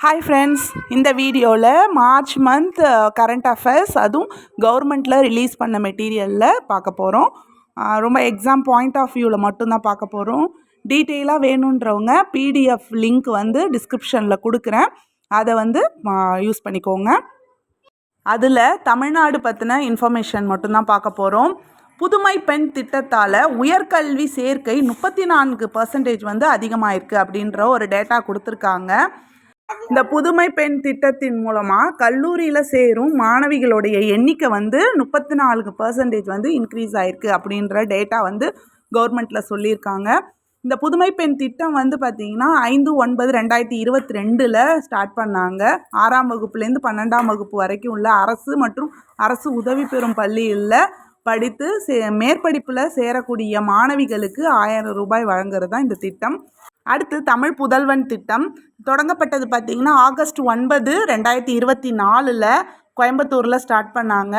Hi friends இந்த வீடியோவில் March month current affairs அதுவும் கவர்மெண்ட்டில் ரிலீஸ் பண்ண மெட்டீரியலில் பார்க்க போகிறோம் uh, ரொம்ப எக்ஸாம் பாயிண்ட் ஆஃப் வியூவில் மட்டும்தான் பார்க்க போகிறோம் டீட்டெயிலாக வேணுன்றவங்க பிடிஎஃப் லிங்க் வந்து டிஸ்கிரிப்ஷனில் கொடுக்குறேன். அதை வந்து uh, யூஸ் பண்ணிக்கோங்க. அதில் தமிழ்நாடு பற்றின இன்ஃபர்மேஷன் மட்டும்தான் பார்க்க போகிறோம் புதுமை பெண் திட்டத்தால் உயர்கல்வி சேர்க்கை முப்பத்தி நான்கு பர்சன்டேஜ் வந்து அதிகமாயிருக்கு அப்படின்ற ஒரு டேட்டா கொடுத்துருக்காங்க. இந்த புதுமை பெண் திட்டத்தின் மூலமாக கல்லூரியில் சேரும் மாணவிகளுடைய எண்ணிக்கை வந்து முப்பத்தி நாலு பர்சன்டேஜ் வந்து இன்க்ரீஸ் ஆயிருக்கு அப்படின்ற டேட்டா வந்து கவர்மெண்ட்டில் சொல்லியிருக்காங்க. இந்த புதுமை பெண் திட்டம் வந்து பார்த்திங்கன்னா ஐந்து ஒன்பது ரெண்டாயிரத்தி இருபத்தி ரெண்டில் ஸ்டார்ட் பண்ணாங்க. ஆறாம் வகுப்புலேருந்து பன்னெண்டாம் வகுப்பு வரைக்கும் உள்ள அரசு மற்றும் அரசு உதவி பெறும் பள்ளியில் படித்து சே மேற்படிப்பில் சேரக்கூடிய மாணவிகளுக்கு ஆயிரம் ரூபாய் வழங்குறது தான் இந்த திட்டம். அடுத்து தமிழ் புதல்வன் திட்டம். தொடங்கப்பட்டது பார்த்திங்கன்னா ஆகஸ்ட் ஒன்பது ரெண்டாயிரத்தி இருபத்தி நாலில் கோயம்புத்தூரில் ஸ்டார்ட் பண்ணாங்க.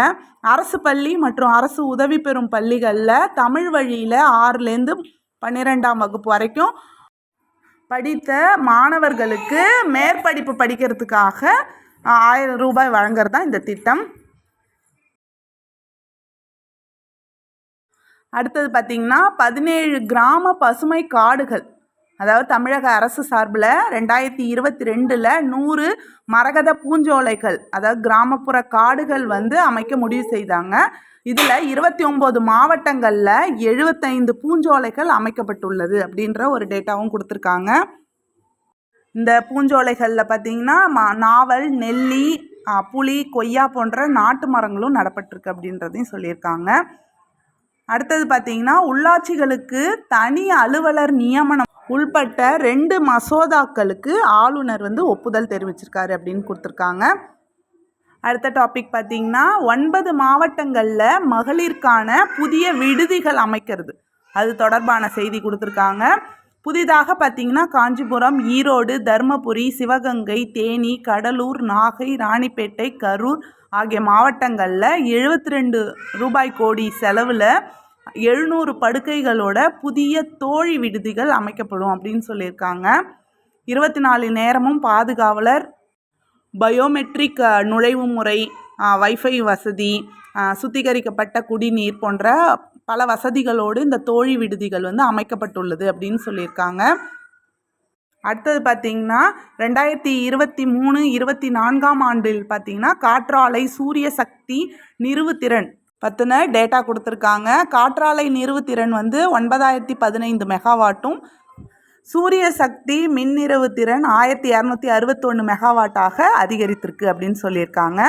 அரசு பள்ளி மற்றும் அரசு உதவி பெறும் பள்ளிகளில் தமிழ் வழியில் ஆறுலேருந்து பன்னிரெண்டாம் வகுப்பு வரைக்கும் படித்த மாணவர்களுக்கு மேற்படிப்பு படிக்கிறதுக்காக ஆயிரம் ரூபாய் வழங்குறது தான் இந்த திட்டம். அடுத்தது பார்த்திங்கன்னா பதினேழு கிராம பசுமை காடுகள். அதாவது தமிழக அரசு சார்பில் ரெண்டாயிரத்தி இருபத்தி ரெண்டில் நூறு மரகத பூஞ்சோலைகள் அதாவது கிராமப்புற காடுகள் வந்து அமைக்க முடிவு செய்தாங்க. இதில் இருபத்தி ஒம்பது மாவட்டங்களில் எழுபத்தைந்து பூஞ்சோலைகள் அமைக்கப்பட்டுள்ளது அப்படின்ற ஒரு டேட்டாவும் கொடுத்துருக்காங்க. இந்த பூஞ்சோலைகளில் பார்த்திங்கன்னா மா நாவல் நெல்லி புளி கொய்யா போன்ற நாட்டு மரங்களும் நடப்பட்டிருக்கு அப்படின்றதையும் சொல்லியிருக்காங்க. அடுத்தது பார்த்திங்கன்னா உள்ளாட்சிகளுக்கு தனி அலுவலர் நியமனம் உள்பட்ட ரெண்டு மசோதாக்களுக்கு ஆளுநர் வந்து ஒப்புதல் தெரிவிச்சிருக்காரு அப்படின்னு கொடுத்துருக்காங்க. அடுத்த டாபிக் பார்த்திங்கன்னா ஒன்பது மாவட்டங்களில் மகளிருக்கான புதிய விடுதிகள் அமைக்கிறது. அது தொடர்பான செய்தி கொடுத்துருக்காங்க. புதிதாக பார்த்திங்கன்னா காஞ்சிபுரம் ஈரோடு தருமபுரி சிவகங்கை தேனி கடலூர் நாகை ராணிப்பேட்டை கரூர் ஆகிய மாவட்டங்களில் எழுபத்தி ரெண்டு ரூபாய் கோடி செலவில் எழுநூறு படுக்கைகளோட புதிய தோழி விடுதிகள் அமைக்கப்படும் அப்படின்னு சொல்லியிருக்காங்க. இருபத்தி நாலு நேரமும் பாதுகாவலர் பயோமெட்ரிக் நுழைவு முறை வைஃபை வசதி சுத்திகரிக்கப்பட்ட குடிநீர் போன்ற பல வசதிகளோடு இந்த தோழி விடுதிகள் வந்து அமைக்கப்பட்டுள்ளது அப்படின்னு சொல்லியிருக்காங்க. அடுத்தது பார்த்திங்கன்னா ரெண்டாயிரத்தி இருபத்தி மூணு இருபத்தி நான்காம் ஆண்டில் பார்த்திங்கன்னா காற்றாலை சூரிய சக்தி நிறுவுத்திறன் பற்றின டேட்டா கொடுத்துருக்காங்க. காற்றாலை நிறுவுத்திறன் வந்து ஒன்பதாயிரத்தி பதினைந்து மெகாவாட்டும் சூரிய சக்தி மின்னிறவு திறன் ஆயிரத்தி இரநூத்தி அறுபத்தொன்று மெகாவாட்டாக அதிகரித்திருக்கு அப்படின்னு சொல்லியிருக்காங்க.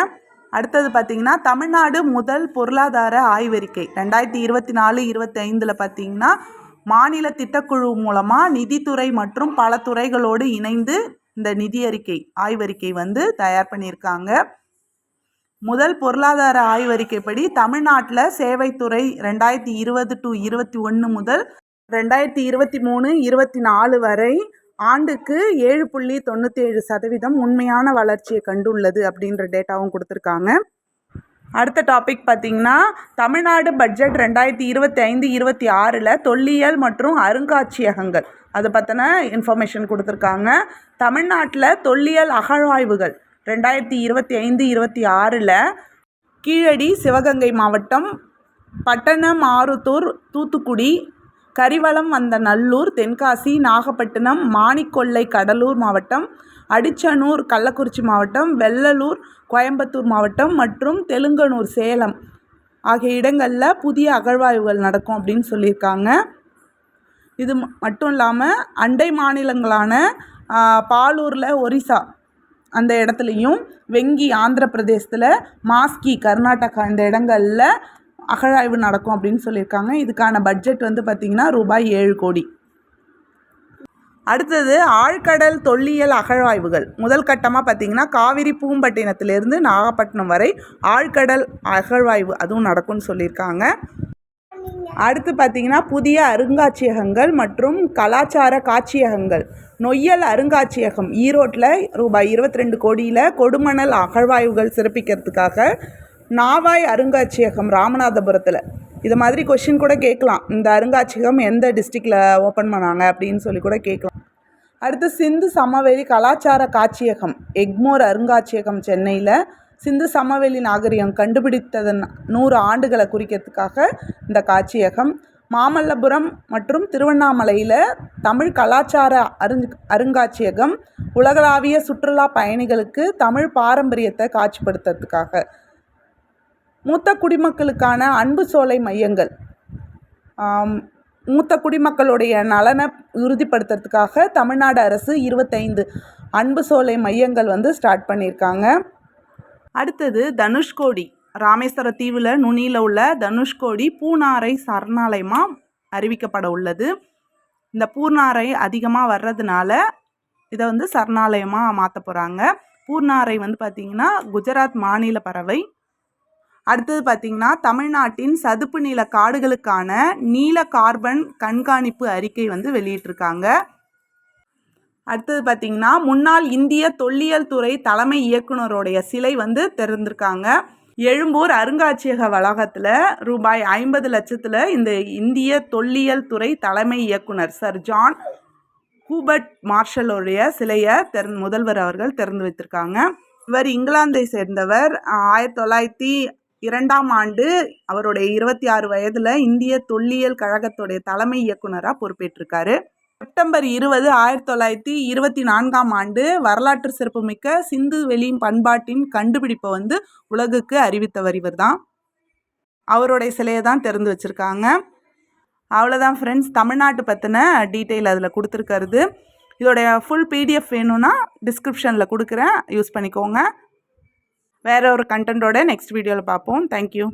அடுத்தது பார்த்திங்கன்னா தமிழ்நாடு முதல் பொருளாதார ஆய்வறிக்கை. ரெண்டாயிரத்தி இருபத்தி நாலு இருபத்தி ஐந்தில் பார்த்திங்கன்னா மாநில திட்டக்குழு மூலமாக நிதித்துறை மற்றும் பல துறைகளோடு இணைந்து இந்த நிதி அறிக்கை ஆய்வறிக்கை வந்து தயார் பண்ணியிருக்காங்க. முதல் பொருளாதார ஆய்வறிக்கைப்படி தமிழ்நாட்டில் சேவைத்துறை ரெண்டாயிரத்தி இருபது டு இருபத்தி ஒன்று முதல் ரெண்டாயிரத்தி இருபத்தி மூணு இருபத்தி நாலு வரை ஆண்டுக்கு ஏழு புள்ளி தொண்ணூற்றி ஏழு சதவீதம் உண்மையான வளர்ச்சியை கண்டுள்ளது அப்படின்ற டேட்டாவும் கொடுத்துருக்காங்க. அடுத்த டாபிக் பார்த்திங்கன்னா தமிழ்நாடு பட்ஜெட் ரெண்டாயிரத்தி இருபத்தி ஐந்து இருபத்தி ஆறில் தொல்லியல் மற்றும் அருங்காட்சியகங்கள். அதை பற்றின இன்ஃபர்மேஷன் கொடுத்துருக்காங்க. தமிழ்நாட்டில் தொல்லியல் அகழ்வாய்வுகள் ரெண்டாயிரத்தி இருபத்தி ஐந்து இருபத்தி ஆறில் கீழடி சிவகங்கை மாவட்டம் பட்டணம் ஆருத்தூர் தூத்துக்குடி கரிவளம் வந்த நல்லூர் தென்காசி நாகப்பட்டினம் மாணிக்கொல்லை கடலூர் மாவட்டம் அடிச்சனூர் கள்ளக்குறிச்சி மாவட்டம் வெள்ளலூர் கோயம்புத்தூர் மாவட்டம் மற்றும் தெலுங்கனூர் சேலம் ஆகிய இடங்களில் புதிய அகழ்வாய்வுகள் நடக்கும் அப்படின்னு சொல்லியிருக்காங்க. இது மட்டும் இல்லாமல் அண்டை மாநிலங்களான பாலூரில் ஒரிசா அந்த இடத்துலையும் வெங்கி ஆந்திர பிரதேசத்தில் மாஸ்கி கர்நாடகா இந்த இடங்களில் அகழாய்வு நடக்கும் அப்படின்னு சொல்லியிருக்காங்க. இதுக்கான பட்ஜெட் வந்து பார்த்திங்கன்னா ரூபாய் ஏழு கோடி. அடுத்தது ஆழ்கடல் தொல்லியல் அகழ்வாய்வுகள் முதல் கட்டமாக பார்த்திங்கன்னா காவிரி பூம்பட்டினத்திலேருந்து நாகப்பட்டினம் வரை ஆழ்கடல் அகழ்வாய்வு அதுவும் நடக்கும்னு சொல்லியிருக்காங்க. அடுத்து பார்த்திங்கன்னா புதிய அருங்காட்சியகங்கள் மற்றும் கலாச்சார காட்சியகங்கள். நொய்யல் அருங்காட்சியகம் ஈரோட்டில் ரூபாய் இருபத்தி ரெண்டு கோடியில் கொடுமணல் அகழ்வாய்வுகள் சிறப்பிக்கிறதுக்காக நாவாய் அருங்காட்சியகம் ராமநாதபுரத்தில். இது மாதிரி கொஷின் கூட கேட்கலாம். இந்த அருங்காட்சியகம் எந்த டிஸ்ட்ரிக்டில் ஓப்பன் பண்ணாங்க அப்படின்னு சொல்லி கூட கேட்கலாம். அடுத்து சிந்து சமவெளி கலாச்சார காட்சியகம் எக்மோர் அருங்காட்சியகம் சென்னையில் சிந்து சமவெளி நாகரிகம் கண்டுபிடித்ததன் நூறு ஆண்டுகளை குறிக்கிறதுக்காக இந்த காட்சியகம். மாமல்லபுரம் மற்றும் திருவண்ணாமலையில் தமிழ் கலாச்சார அருங் அருங்காட்சியகம் உலகளாவிய சுற்றுலா பயணிகளுக்கு தமிழ் பாரம்பரியத்தை காட்சிப்படுத்துறதுக்காக. மூத்த குடிமக்களுக்கான அன்பு சோலை மையங்கள். மூத்த குடிமக்களுடைய நலனை உறுதிப்படுத்துறதுக்காக தமிழ்நாடு அரசு இருபத்தைந்து அன்பு சோலை மையங்கள் வந்து ஸ்டார்ட் பண்ணியிருக்காங்க. அடுத்தது தனுஷ்கோடி. ராமேஸ்வர தீவில் நுனியில் உள்ள தனுஷ்கோடி பூனாரை சரணாலயமாக அறிவிக்கப்பட உள்ளது. இந்த பூர்ணாரை அதிகமாக வர்றதுனால இதை வந்து சரணாலயமாக மாற்ற போகிறாங்க பூர்ணாரை வந்து பார்த்திங்கன்னா குஜராத் மாநில பறவை. அடுத்தது பார்த்திங்கன்னா தமிழ்நாட்டின் சதுப்பு நில காடுகளுக்கான நீல கார்பன் கண்காணிப்பு அறிக்கை வந்து வெளியிட்டிருக்காங்க. அடுத்தது பார்த்திங்கன்னா முன்னாள் இந்திய தொல்லியல் துறை தலைமை இயக்குனருடைய சிலை வந்து திறந்திருக்காங்க. எழும்பூர் அருங்காட்சியக வளாகத்தில் ரூபாய் ஐம்பது லட்சத்தில் இந்த இந்திய தொல்லியல் துறை தலைமை இயக்குனர் சர் ஜான் ஹூபர்ட் மார்ஷலோடைய சிலையை திறந் முதல்வர் அவர்கள் திறந்து வைத்திருக்காங்க. இவர் இங்கிலாந்தை சேர்ந்தவர். ஆயிரத்தி தொள்ளாயிரத்தி இரண்டாம் ஆண்டு அவருடைய இருபத்தி ஆறு வயதில் இந்திய தொல்லியல் கழகத்துடைய தலைமை இயக்குனராக பொறுப்பேற்றிருக்காரு. செப்டம்பர் இருபது ஆயிரத்தி தொள்ளாயிரத்தி இருபத்தி நான்காம் ஆண்டு வரலாற்று சிறப்புமிக்க சிந்து வெளி பண்பாட்டின் கண்டுபிடிப்பை வந்து உலகுக்கு அறிவித்தவர் இவர் தான் அவருடைய சிலையை தான் திறந்து வச்சுருக்காங்க. அவ்வளோதான் ஃப்ரெண்ட்ஸ் தமிழ்நாட்டு பற்றின டீட்டெயில் அதில் கொடுத்துருக்கறது. இதோடைய ஃபுல் பிடிஎஃப் வேணும்னா டிஸ்கிரிப்ஷனில் கொடுக்குறேன். யூஸ் பண்ணிக்கோங்க. வேறு ஒரு கண்டென்ட்டோட நெக்ஸ்ட் வீடியோவில் பார்ப்போம். தேங்க்யூ